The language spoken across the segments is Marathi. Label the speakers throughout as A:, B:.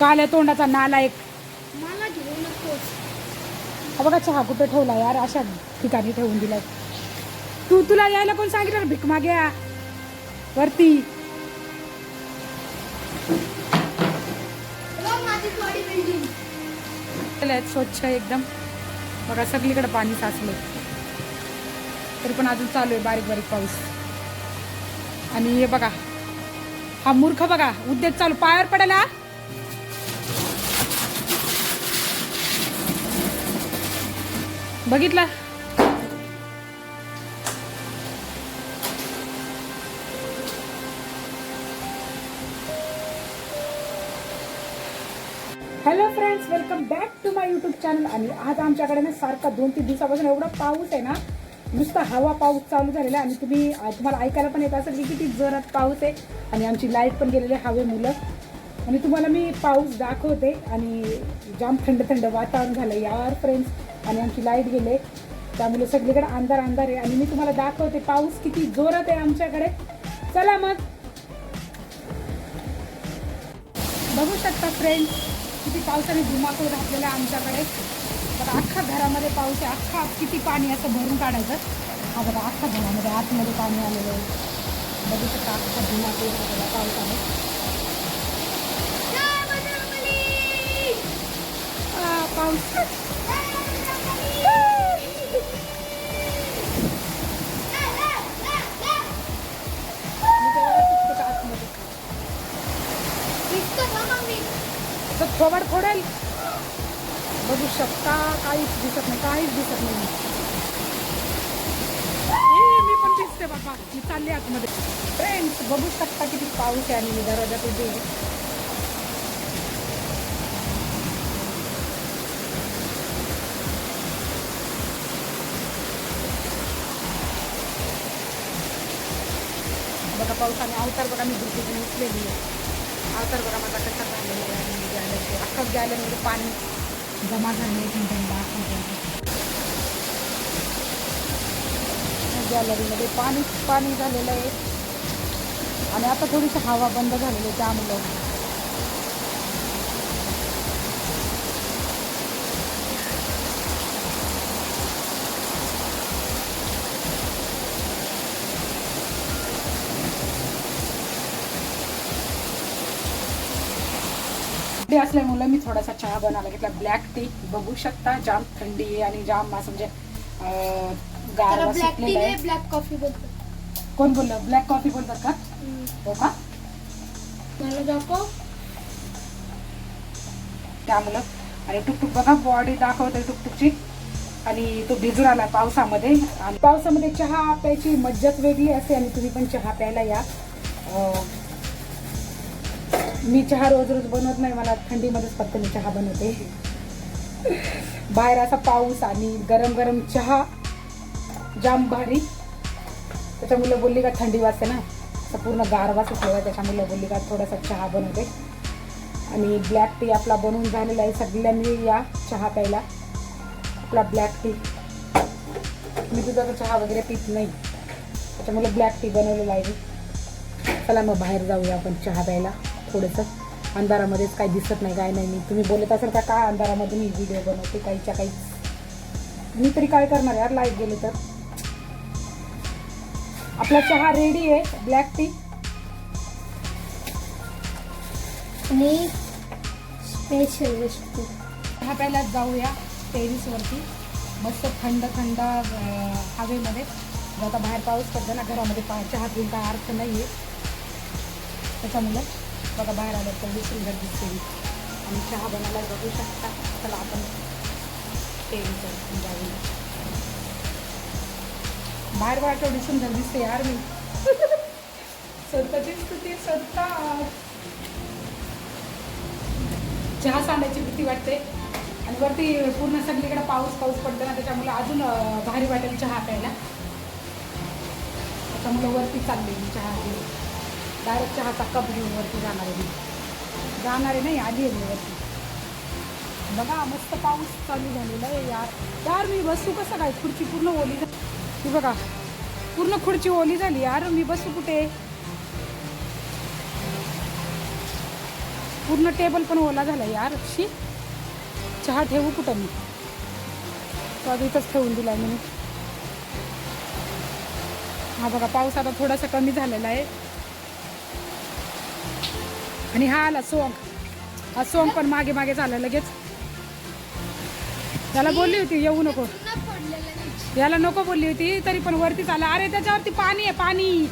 A: काल्या तोंडाचा नाला एक.
B: मला घेऊ नकोस.
A: हा बघा चहा कुठं ठेवला यार? अशा ठिकाणी ठेवून दिलाय. तू तुला यायला कोण सांगितलं? भीक माग्या वरती.
B: बघ माझी थोडी बिल्डिंग
A: केलंय स्वच्छ एकदम. बघा सगळीकडे पाणी साचलं तरी पण अजून चालू आहे बारीक बारीक पाऊस. आणि हे बघा हा मूर्ख बघा उद्योग चालू. पायावर पडायला बघितला? Hello friends welcome back to my YouTube channel आणि आज आमच्याकडे ना सारखा दोन तीन दिवसापासून एवढा पाऊस आहे ना नुसता हवा पाऊस चालू झालेला आहे. आणि तुम्ही तुम्हाला ऐकायला पण येत असेल की किती जोरात पाऊस आहे. आणि आमची लाइट पण गेलेली आहे हवे मुलं. आणि तुम्हाला मी पाऊस दाखवते आणि जाम थंड थंड वातावरण झालं यार फ्रेंड्स आणि आमची लाइट गेले. त्यामुळे सगळीकडे अंधार अंधार आहे. आणि मी तुम्हाला दाखवते पाऊस किती जोरात आहे आमच्याकडे. चला मग. बघू शकता फ्रेंड्स किती पावसाने धुमाकूळ घातलेला आहे आमच्याकडे. बघा अख्खा घरामध्ये पाऊस आहे. अख्खा किती पाणी असं भरून काढायचं. हा बघा अख्खा घरामध्ये आतमध्ये पाणी आलेलं आहे. बघू शकता अख्खा धुमाकूळ घातलेला पावसाने थोबड फोडेल. बघू शकता काहीच दिसत नाही काहीच दिसत नाही. मी पण दिसते बाबा. मी चालले आतमध्ये. फ्रेंड्स बघू शकता किती पाऊस आहे आणि दरवाजा दरवाजात बघा पावसाने अवतार बघा मी दुसरी उचलेली आहे. अवतार बघा माझा कसा झालेला आहे. आणि अख्खं गॅलरीमध्ये म्हणजे पाणी जमा झाले गॅलरीमध्ये पाणी पाणी झालेलं आहे. आणि आता थोडीशी हवा बंद झालेली आहे त्यामुळं. थंडी असल्यामुळे मी थोडासा चहा बनवायला घेतला. ब्लॅक टी बघू शकता जाम थंडी आहे आणि जाम असं म्हणजे गारवा
B: ब्लॅक टी
A: सुटलेला
B: नाही
A: आहे.
B: ब्लॅक कॉफी बोलतो.
A: कोण बोललं? ब्लॅक कॉफी बोलतात का? हो का? त्यामुळं. आणि टुकटुक बघा बॉडी दाखवते टुकटुकची. आणि तो भिजून आला पावसामध्ये. आणि पावसामध्ये चहा प्यायची मज्जाच वेगळी असते आणि तुम्ही पण चहा प्यायला या. मी चहा रोज रोज बनवत नाही मला थंडीमध्येच फक्त मी चहा बनवते. बाहेर असा पाऊस आणि गरम गरम चहा जाम भारी. त्याच्यामुळे बोलली का थंडी वाजते ना असं पूर्ण गारवा सुटलेला त्याच्यामुळे बोलली का थोडासा चहा बनवते. आणि ब्लॅक टी आपला बनवून झालेला आहे सगळ्यांनी या चहा प्यायला. आपला ब्लॅक टी मी तुझा चहा वगैरे पित नाही. त्याच्यामुळे ब्लॅक टी बनवलेला आहे. चला मग बाहेर जाऊया आपण चहा प्यायला. थोडंसं अंधारामध्येच काही दिसत नाही काय नाही. मी तुम्ही बोलत असाल का काय अंधारामध्ये मी व्हिडिओ बनवते काहीच्या काहीच मी तरी काय करणार यार लाइट गेले तर? आपला चहा रेडी आहे ब्लॅक टी
B: आणि स्पेशल वस्तू
A: चहा प्यायला जाऊया टेरिसवरती. मस्त थंड थंड हवेमध्ये. आता बाहेर पाऊस पडतो ना घरामध्ये चहा पिऊन काय अर्थ नाही आहे त्याच्यामुळे बघा बाहेर आलं तर सुंदर दिसते आणि चहा बनायला बघू शकता. चला आपण ते जाऊया. बाहेर बघा केवढी सुंदर दिसते यार मी. स्वतःची स्तुती स्वतः. चहा सांडायची भीती वाटते. आणि वरती पूर्ण सगळीकडे पाऊस पाऊस पडतो ना त्याच्यामुळे अजून भारी वाटेल चहा प्यायला. त्याच्यामुळे वरती चाललेली चहा घेऊन. डायरेक्ट चहाचा कप घेऊन वरती जाणार आहे मी. जाणार आहे नाही आली आहे मी वरती. बघा मस्त पाऊस चालू झालेला आहे यार. यार मी बसू कसं काय? खुर्ची पूर्ण ओली झाली ती बघा पूर्ण खुर्ची ओली झाली यार. मी बसू कुठे? पूर्ण टेबल पण ओला झाला यार. शी. चहा ठेवू कुठं मी? तो आधी इथंच ठेवून दिलाय मी हा बघा पाऊस आता थोडासा कमी झालेला आहे. आणि हा आला सोंग. हा सोंग पण मागे मागे झाला लगेच. त्याला बोलली होती येऊ नको. याला नको बोलली होती तरी पण वरती आला अरे त्याच्यावरती पाणी आहे पाणी.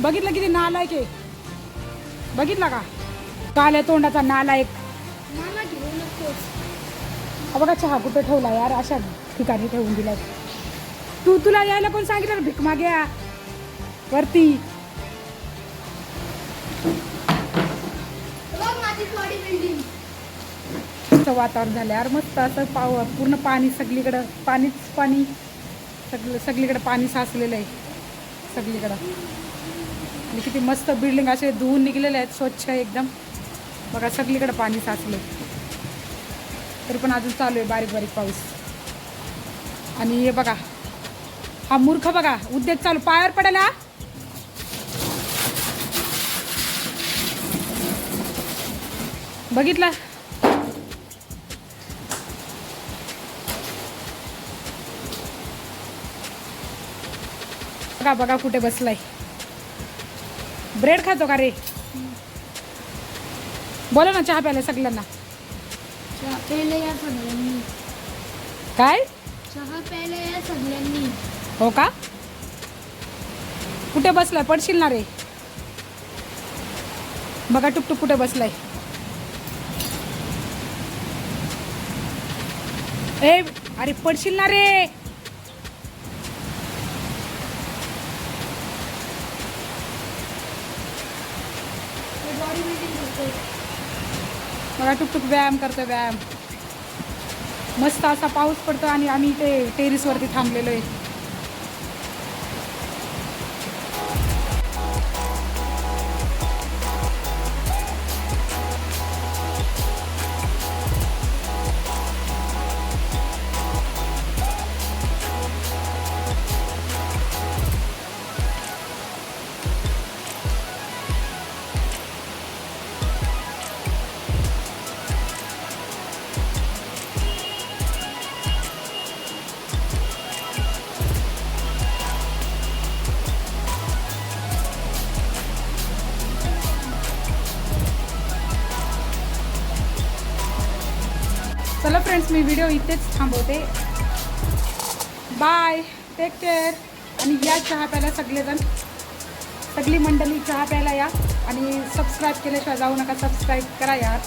A: बघितलं किती नालायक आहे. बघितला का? काल्या तोंडाचा नालायक. बघा चहा कुठं ठेवला यार अशा ठिकाणी ठेवून दिलाय. तू तुला यायला कोण सांगितलं भीक माग्या वरती. वातावरण झालं यार मस्त असं पाव पूर्ण पाणी सगळीकडं पाणीच पाणी. सगळं सगळीकडं पाणी साचलेलं आहे. सगळीकडं. आणि किती मस्त बिल्डिंग असे धुवून निघलेले आहेत स्वच्छ एकदम. बघा सगळीकडं पाणी साचले तरी पण अजून चालू आहे बारीक बारीक पाऊस. आणि हे बघा हा मूर्ख बघा उद्योग चालू पायावर पडायला हा? बघितला? बघा बघा कुठे बसलाय. ब्रेड खातो का रे? बोला ना चहा प्यायला सगळ्यांना.
B: चहा प्यायला या सगळ्यांनी.
A: काय?
B: चहा प्यायला या सगळ्यांनी.
A: हो का? कुठे बसलाय? पडशील ना रे. बघा टुकटुक कुठे बसलाय. ए अरे पडशील ना रे. बघा टुकटुक व्यायाम करतो व्यायाम. मस्त असा पाऊस पडतो आणि आम्ही इथे टेरिसवरती थांबलेलो आहे. चला फ्रेंड्स मी व्हिडिओ इथेच थांबवते. बाय टेक केअर आणि या चहा प्यायला सगळेजण. सगळी मंडळी चहा प्यायला या. आणि सबस्क्राईब केल्याशिवाय जाऊ नका. सबस्क्राईब करा यार.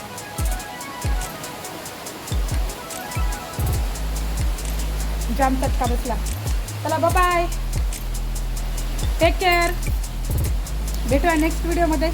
A: जाम चटका बसला. चला बाय टेक केअर भेटूया नेक्स्ट व्हिडिओमध्ये